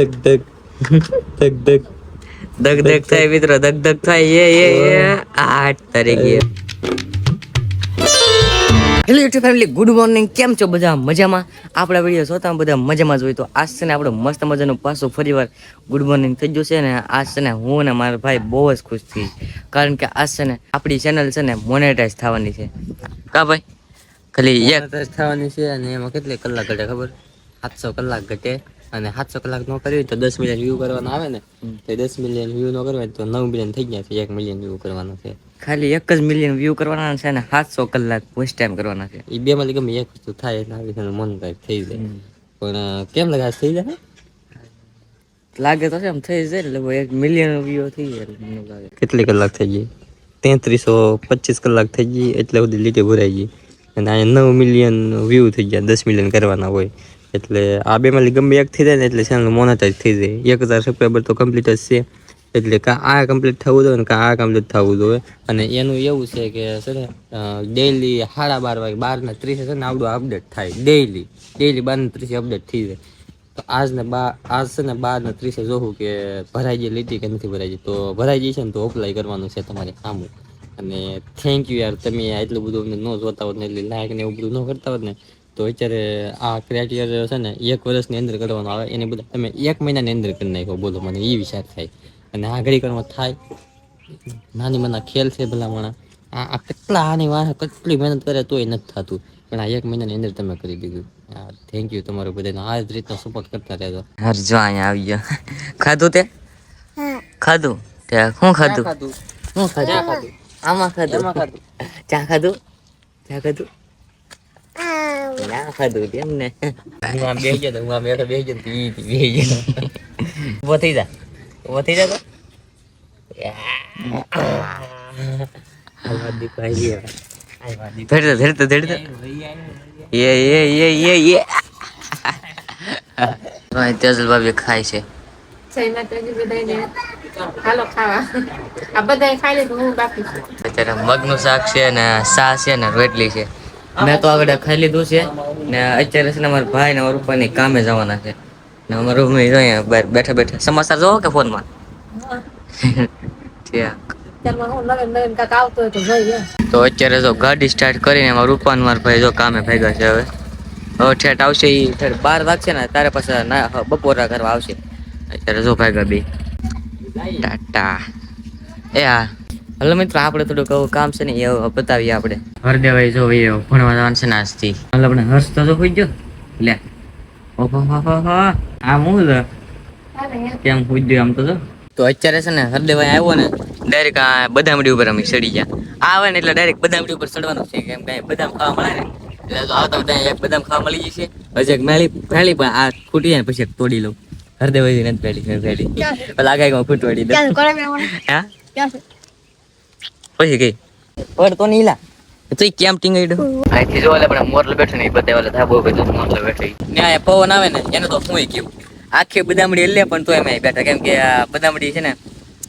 ધક ધક ધક ધક દગ દગ થાય મિત્રો દગ દગ થાય. એ એ આઠ તારીખે. Hello YouTube family good morning કેમ છો બધા? મજામાં? આપણા વીડિયો જોતા બધા મજામાં જોઈએ તો આજ છે ને આપણે મસ્ત મજાનું પાછું ફરીવાર ગુડ મોર્નિંગ થઈ ગયું છે ને આજ છે ને હું ને મારા ભાઈ બહુ જ ખુશ થઈ કારણ કે આજ છે ને આપણી ચેનલ છે ને મોનેટાઈઝ થવાની છે. કા ભાઈ? ખાલી એક. થવાની છે અને એમાં કેટલી કલાક ઘટે ખબર? સાતસો કલાક ઘટે. અને સાતસો કલાક નો કરવી તો દસ મિલિયન વ્યૂ કરવાના આવે ને તો દસ મિલિયન વ્યૂ નો કરવા તો નવ મિલિયન થઈ ગયા છે એક મિલિયન વ્યૂ કરવાનો છે. ખાલી એક જ મિલિયન વ્યૂ કરવાના છે ને સાતસો કલાક પોસ્ટ ટાઈમ કરવાના છે. એ બે માંથી ગમે એક વસ્તુ થાય એટલે આવી રીતે મોનેટાઈઝ થઈ જાય. પણ કેમ લાગે થઈ જાય? લાગે તો એમ થઈ જાય એટલે એક મિલિયન વ્યૂ થઈ જાય મને લાગે. કેટલી કલાક થઈ ગઈ? તેત્રીસો પચીસ કલાક થઈ ગઈ એટલે બધી લીટી ભરાઈ ગઈ. અને અહીંયા નવ મિલિયન વ્યૂ થઈ ગયા દસ મિલિયન કરવાના હોય. એટલે આ બે માંથી ગમે એક થઈ જાય ને એટલે ચેનલ મોનેટાઈઝ થઈ જાય. એક હજાર સબસ્ક્રાઈબર તો કમ્પ્લીટ જ છે. એટલે કાં આ કમ્પ્લીટ થવું જોઈએ કાં આ કમ્પ્લીટ થવું જોઈએ. અને એનું એવું છે કે છે ને ડેઈલી સાડા બાર વાગે બારના ત્રીસે છે ને આવડું અપડેટ થાય. ડેઈલી ડેઈલી બારના ત્રીસે અપડેટ થઈ જાય. તો આજ ને બા, આજ છે ને બારના ત્રીસે જોવું કે ભરાઈ ગઈ લીટી કે નથી ભરાઈ ગઈ તો ભરાઈ ગઈ છે ને તો અપ્લાય કરવાનું છે તમારે સામું અને થેન્ક યુ યાર, તમે એટલું બધું અમને ન જોતા હોત ને એટલે લાયક ને એવું બધું ન કરતા હોત ને તો અત્યારે આ ક્રાઇટેરિયા છે ને એક વર્ષની અંદર કરવાનું આવે એને બધા તમે એક મહિનાની અંદર કરી નાખો બોલો મને એ વિચાર થાય. અને આ ઘડી થાય. નાની મના ખેલ છે ભલામણા. આ આ કેટલા આની વાહ કેટલી મહેનત કરે તોય નથી થતું. પણ આ એક મહિનાની અંદર તમે કરી દીધું. થેન્ક યુ તમારું બધાનો. આ જ રીતનો સપોર્ટ કરતા રહેજો. હર જો અહીંયા આવી ગયો. ખાધું તે? ખાધું? તે શું ખાધું? શું ખાધું? આમાં ખાધું. ચા ખાધું? ચા ખાધું? ના ખાધું કેમ ને હું આમ બેસી ગયો તો હું આમ બેઠો બેસી ગયો તો ઈ બેસી ગયો ઊભો થઈ જા ઊભો થઈ જા તો ધડતો ધડતો ધડતો એ એ એ એ એ તેજલ ભાભી ખાય છે જય માતાજી બધાને હાલો ખાવા આ બધાય ખાઈ લીધું હું બાકી છું અત્યારે મગનું શાક છે ને સા છે ને રોટલી છે મેં તો આગળ ખાઈ લીધું છે. ને અત્યારે છે ને મારા ભાઈ ને અમારા પપ્પાની કામે જવાના છે. ને અમારા રૂમ જોઈએ બહાર બેઠા બેઠા. સમાચાર જોવો કે ફોનમાં? તો અત્યારે જો ગાડી સ્ટાર્ટ કરીને અમારા રૂપાન મારા ભાઈ જો કામે ભેગા છે હવે. હવે ઠેઠ આવશે એ ઠેઠ બાર વાગશે ને તારે પાછા ના બપોરા કરવા આવશે. અત્યારે જો ભાઈ બે. ટાટા. એ હા હલો મિત્રો આપણે થોડુંક એવું કામ છે ને એ બતાવીએ આપણે. હરદેભાઈ જો એ ભણવા જવાનું છે ને આજથી હાલ આપણે હર્ષ તો જો હોઈ ગયો. લે. ઓહો હો હો હો. આમ હું છે? કેમ હોઈ ગયો આમ તો જો? તો અત્યારે છે ને હરદેભાઈ આવ્યો ને ડાયરેક્ટ આ બદામડી ઉપર અમે ચડી ગયા. આવે ને એટલે ડાયરેક્ટ બદામડી ઉપર ચડવાનું છે કેમ કે બદામ ખાવા મળે ને. એટલે તો આવતા બધા એક બદામ ખાવા મળી જશે. હજી એક મેળી ફેલી પણ આ ખૂટી જાય પછી એક તોડી લઉં. હરદેવાઈ નથી નથી ફેલી પેલા આગળ ફૂટવાડી દે હા? પછી ગઈ ઓર તો નીલા. તો ઈ કેમ ટીંગાઈડો અહીંથી જો એટલે પણ મોરલો બેઠો ને એ બધે ઓલે ધાબો જો મોરલો બેઠો. ઈ. ને આ પવન આવે ને એને તો હું કેવું? આખી બદામડી હલ્લે પણ તો એમ બેઠા કેમ કે આ બદામડી છે ને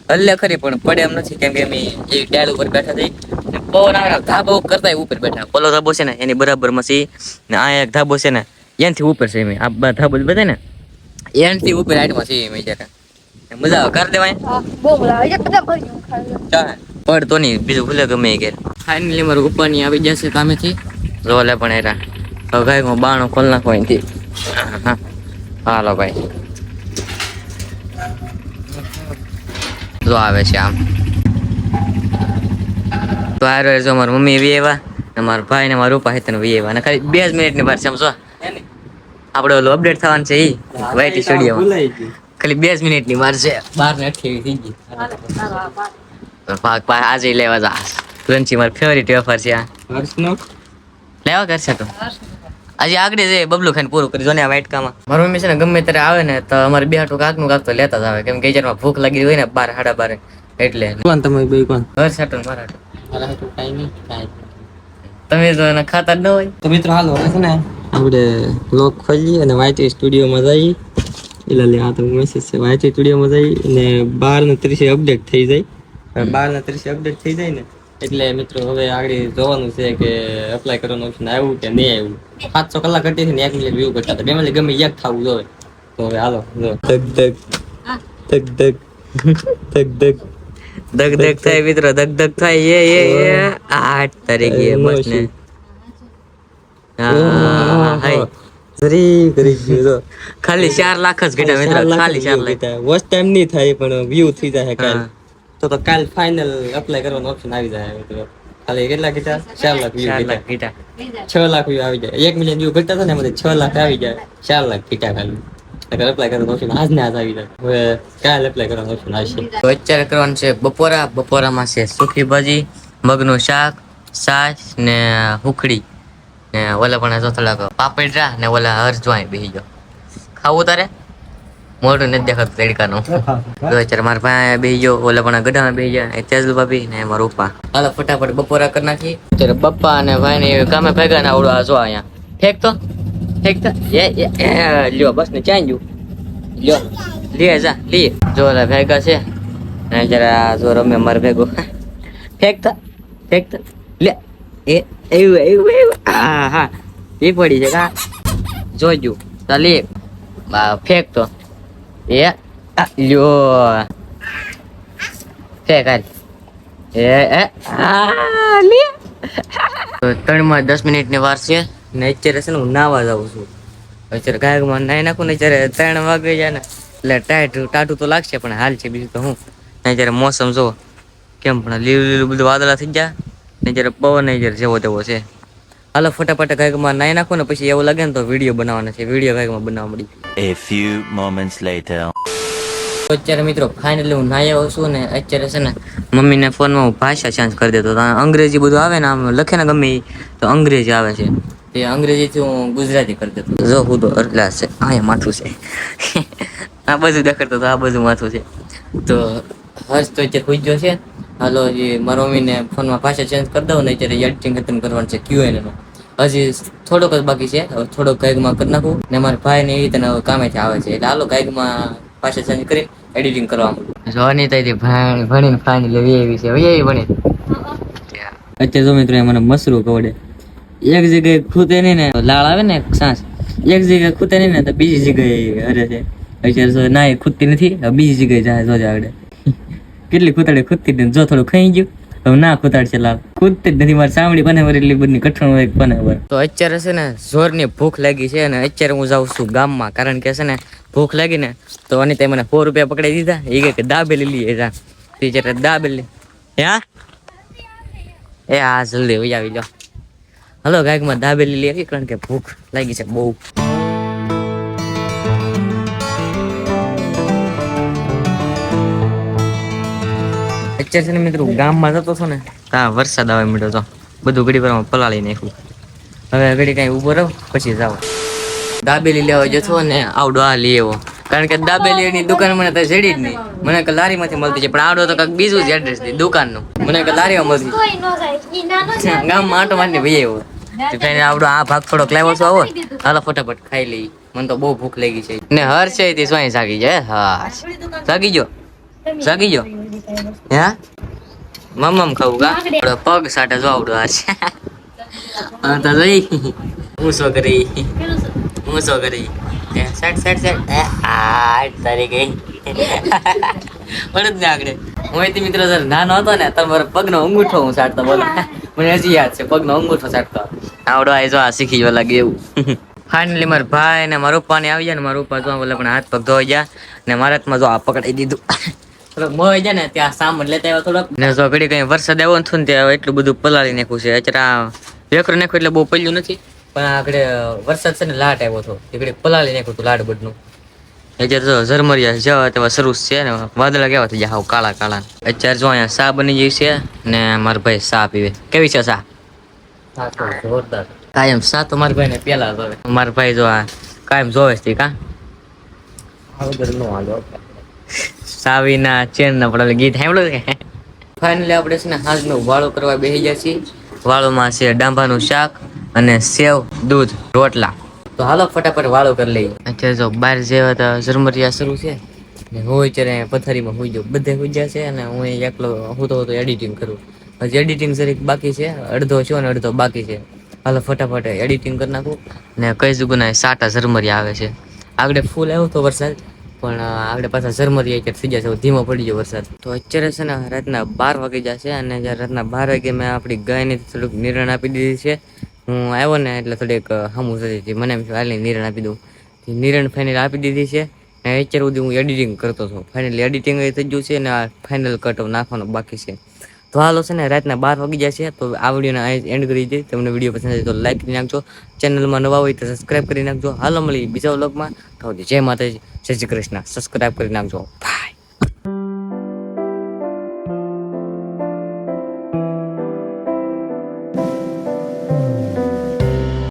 હલ્લે ખરી પણ પડે એમ નથી કેમ કે એમ એ ડાળ ઉપર બેઠા થઈ ને પવન આવે ધાબો કરતા ઉપર બેઠા. પેલો ધાબો છે ને એની બરાબરમાં. ને આ એક ધાબો છે ને એનથી ઉપર છે એમ આ ધાબો બધા ને એનથી ઉપર હાઈટમાં છે એમ જરા મજા આવે કરી દેવાય. બહુ મજા આવે. બધા ખાઈ ચાલે. પડ તો નહીં બીજું ભૂલે ગમે ઘેર. ફાઇનલી મારું ઉપરની આવી જશે કામેથી. રોલે પણ એરા હવે ભાઈ હું બાણો ખોલ નાખો અહીંથી. હા હાલો ભાઈ. જો આવે છે આમ. તો આ રહ્યો જો મારી મમ્મી વી એવા ને મારા ભાઈ ને મારા રૂપા હેતન વી એવા ને ખાલી બે જ મિનિટની વાર સમજો આપણે ઓલું અપડેટ થવાનું છે એ વાયટી સ્ટુડિયો ખાલી બે જ મિનિટની વાર છે. બાર ને અઠ્યાવીસ થઈ ગઈ. તો પાક પાક આજે લેવા જા ક્રન્ચી મારી ફેવરિટ વેફર છે આ. હર્ષનો? લેવા કરશે તો? આજે આગળ જઈએ બબલું ખાઈને પૂરું કરી જો ને આ વાટકામાં મારું મમ્મી છે ને ગમે ત્યારે આવે ને તો અમારે બે હાટું કાકનું કાક તો લેતા જ આવે. કેમ કે માં ભૂખ લાગી હોય ને બાર સાડા બારે. એટલે. કોણ તમે બે કોણ? મારા હાટું. મારા હાટુ કાંઈ નહીં કાંઈ તમે તો એને ખાતા જ ન હોય. તો મિત્રો હાલો હવે છે ને આપણે લોક ખોલીએ અને વાયટી સ્ટુડિયોમાં જઈએ. એટલે આ તો મેસેજ છે. વાયટી સ્ટુડિયોમાં જઈએ અને બાર ને ત્રીસે અપડેટ થઈ જાય. બાર ના ત્રીસ અપડેટ થઈ જાય ને એટલે મિત્રો હવે આગળ જોવાનું છે કે અપ્લાય કરવાનું ઓપ્શન આવ્યું કે નહીં આવ્યું. સાતસો કલાક ઘટી છે ને એક મિનિટ વ્યૂ ઘટતા બે મિનિટ ગમે એક થવું જોઈએ. તો હવે હાલો જો. ધક ધક. ધક ધક. ધક ધક. ધક ધક થાય મિત્રો ધક ધક થાય. એ એ એ આઠ તારીખે બસ ને. હા હાય જરી કરી ગયું ખાલી ચાર લાખ જ ઘટ્યા મિત્રો ખાલી ચાર લાખ. વસ્ટ ટાઈમ નહીં થાય પણ વ્યૂ થઈ જાય કાલ. તો તો કાલ ફાઇનલ અપ્લાય કરવાનો ઓપ્શન આવી જાય. ખાલી કેટલા કીધા? ચાર લાખ વ્યૂ કીધા. છ લાખ વ્યૂ આવી જાય. એક મિલિયન વ્યૂ ઘટતા હતા ને એમાંથી છ લાખ આવી જાય ચાર લાખ કીધા ખાલી. અગર અપ્લાય કરવાનો ઓપ્શન આજ ને આજ આવી જાય. હવે કાલ અપ્લાય કરવાનો ઓપ્શન આવશે. તો અત્યારે કરવાનું છે બપોરા. બપોરામાં છે સુકી ભાજી મગનું શાક છાશ ને હુખડી ને ઓલા પણ જો થોડાક પાપડા ને ઓલા હરજવાય બેસી ગયો. ખાવું તારે? મોઢું નથી દેખાતું તડકાનું તો અત્યારે મારા ભાઈ બે ગયો ઓલા પણ ગઢામાં બે ગયા એ તેજલ ભાભી ને મારા ઉપા હાલો ફટાફટ બપોરા કરી નાખી અત્યારે બપ્પા અને ભાઈ ને કામે ભેગા ને આવડો આ જો અહીંયા. ફેંક તો? ફેંક તો? એ લ્યો બસ ને ગયું. લ્યો લે જા લે. જો ઓલા ભેગા છે. ને જરા જો રમે માર ભેગો. ફેંકતા ફેંકતા લે એ એવું એવું એવું. હા હા. એ પડી છે કા? જોજો ચાલે ફેંક તો. એ લ્યો. ફેંક હાલ એ એ ત્રણમાં દસ મિનિટની વાર છે ને અત્યારે છે ને હું નાવા જાઉં છું. અત્યારે ગાયકમાં નાઈ નાખું ને અત્યારે ત્રણ વાગે જાય ને એટલે ટાઈટ, ટાટું તો લાગશે પણ હાલ છે બીજું તો હું. ને અત્યારે મોસમ જો કેમ પણ લીલું લીલું બધું વાદળા થઈ ગયા. ને જ્યારે પવન જ્યારે જેવો તેવો છે. હાલો ફટાફટ ગાયકમાં નાઈ નાખો ને પછી એવું લાગે ને તો વીડિયો બનાવવાના છે. વીડિયો ગાયકમાં બનાવવા મળી A few moments later. અત્યારે મિત્રો ફાઇનલી હું નાઈ આવ્યો છું ને અત્યારે છે ને મમ્મીને ફોનમાં હું ભાષા ચેન્જ કરી દેતો. હતો અંગ્રેજી બધું આવે ને આમ લખે ને ગમે તો અંગ્રેજી આવે છે. તે અંગ્રેજીથી હું ગુજરાતી કરી દેતો. જો હું તો અરલા છે. અહીંયા માથું છે. આ બધું દેખાડતો તો આ બધું માથું છે. તો હર્ષ તો અત્યારે પૂછ્યો છે. હાલો જે મારા મમ્મીને ફોનમાં ભાષા ચેન્જ કરી દઉં ને અત્યારે એડિટિંગ ખતમ કરવાનું છે ક્યુએનનું. હજી થોડોક જ બાકી છે હવે થોડોક કાયગમાં કરી નાખું ને મારા ભાઈ ને એ રીતે કામેથી આવે છે. એટલે હાલો કાયગમાં ભાષા ચેન્જ કરી એડિટિંગ કરવા માંડું. જો અનિતા ભાઈ ભણીને ફાઈન લેવી એવી છે. હવે એવી ભણી અત્યારે જો મિત્રો મને મસરું કવડે એક જગ્યાએ ખૂતે નહીં ને લાળ આવે ને સાસ એક જગ્યાએ ખૂતે નહીં ને તો બીજી જગ્યાએ હરે છે. અત્યારે ના એ ખૂટતી નથી બીજી જગ્યાએ જાય જોજે આગળ. કેટલી ખૂતાડી ખૂટતી જ જો થોડું ખાઈ ગયું ના ખૂતાડશે લાલ ખૂટતી જ નથી, મારી સાંભળી બને વર એટલી બધી કઠણ હોય બને વર તો અત્યારે છે ને જોરની ભૂખ લાગી છે અને અત્યારે હું જાઉં છું ગામમાં, કારણ કે છે ને ભૂખ લાગી ને તો અનિતા મને સો રૂપિયા પકડી દીધા. એ કે દાબેલી લઈએ જા. તે દાબેલી. હા? એ હા, જલ્દી વહી આવી લો હલો, ગાયકમાં દાબેલી લઈ આવી, કારણ કે ભૂખ લાગી છે બહુ. અત્યારે છે ને મિત્રો ગામમાં જતો હતો ને તા વરસાદ આવે મીઠો તો બધું ઘડી વારમાં પલાળી નાખ્યું. હવે ઘડી કઈ ઊભો રહો પછી જાવ દાબેલી લેવા જતો ને આવડો આ લઈ આવ્યો કારણ કે દાબેલીની દુકાન મને તો જડી જ નહીં. મને કે લારીમાંથી મળતી છે પણ આવડો તો કંઈક બીજું જ એડ્રેસ દી દુકાનનું. મને કે લારીમાં મળતી ગામમાં આટો મારીને ભાઈ આવ્યો. કઈ આવડો આ ભાગ થોડોક લાવ્યો છો આવો. હાલો ફટાફટ ખાઈ લઈ. મને તો બહુ ભૂખ લાગી છે. ને હર છે તે સ્વાય જાગી જાય. હા જાગી ગયો? જાગી ગયો? હે? મમ મમ ખાવું કા? પગ સાટે જો આવડો આ છે. હા, તો જોઈ. હું શું કરી? હું શું કરી? સેટ આગળ. હું એથી મિત્રો સર નાનો હતો ને તમારો પગનો અંગૂઠો હું સાટતો બોલો. મને હજી યાદ છે, પગનો અંગૂઠો સાટતો. આવડો આ જો આ શીખી જવા લાગે એવું. ફાઇનલી મારા ભાઈ ને મારા પપ્પા ને આવી ગયા ને મારા પપ્પા જો બોલે પણ હાથ પગ ધોઈ ગયા ને મારા હાથમાં જો આ પકડાઈ દીધું. થોડોક મોઈ જાય ને ત્યાં સામાન લેતા આવ્યા થોડોક. ને જો ઘડી કઈ વરસાદ આવ્યો ને ત્યાં એટલું બધું પલાળી નાખ્યું છે. અત્યારે વેકર નાખ્યું એટલે બહુ પલ્યું નથી. પણ આગળ વરસાદ છે ને લાટ આવ્યો હતો. એ પલાળી નાખ્યું હતું લાડ બધનું અત્યારે તો ઝરમરિયા જવા તેવા શરૂ છે ને વાદળા કેવા થઈ હાવ કાળા કાળા. અત્યારે જો અહીંયા સા બની ગઈ છે ને મારા ભાઈ સા પીવે. કેવી છે સા જોરદાર. કાયમ સા તો મારા ભાઈ ને પેલા જોવે મારા ભાઈ જો આ કાયમ જોવે છે કા? સાવીના ચેન ના પડે ગીત સાંભળ્યું કે ફાઇનલી આપણે છે ને હાજનો વાળો કરવા બેસી ગયા છીએ. વાળોમાં છે ડાંભાનું શાક અને સેવ, દૂધ, રોટલા. તો હાલો ફટાફટ વાળો કરી લઈએ. અત્યારે જો બહાર જેવા તો ઝરમરિયા શરૂ છે. ને હું અત્યારે પથારીમાં હોઈ જાઉં. બધે હોઈ જાય છે અને હું એકલો હું તો એડિટિંગ કરું. હજી એડિટિંગ જરીક બાકી છે. અડધો છે અને અડધો બાકી છે. હાલો ફટાફટ એડિટિંગ કરી નાખું. ને કઈ જગ્યાએ સાટા ઝરમરિયા આવે છે. આગળ ફૂલ આવ્યો તો વરસાદ. પણ આપણે પાછા ઝરમરી કે થઈ જશે ધીમો પડી ગયો વરસાદ. તો અત્યારે છે ને, રાતના બાર વાગી જશે અને જ્યારે રાતના બાર વાગે મેં આપણી ગાયને થોડુંક નિરણ આપી દીધી છે. હું આવ્યો ને એટલે થોડીક હમું થતી હતી. મને એમ હાલની નિરણ આપી દઉં. નિરણ ફાઇનલ આપી દીધી છે અને અત્યાર સુધી હું એડિટિંગ કરતો હતો ફાઇનલી એડિટિંગ થઈ ગયું છે અને આ ફાઇનલ કટ નાખવાનો બાકી છે. તો હાલો છે ને, રાતના બાર વાગી જશે, તો આ વિડીયોને એન્ડ કરી દઈએ. તમને વીડિયો પસંદ આવે તો લાઈક કરી નાખજો. ચેનલમાં નવા હોય તો સબસ્ક્રાઈબ કરી નાખજો. હાલો મળી બીજા વ્લોગમાં તો જય માતાજી. જય શ્રી કૃષ્ણ. સબસ્ક્રાઈબ કરી નાખજો.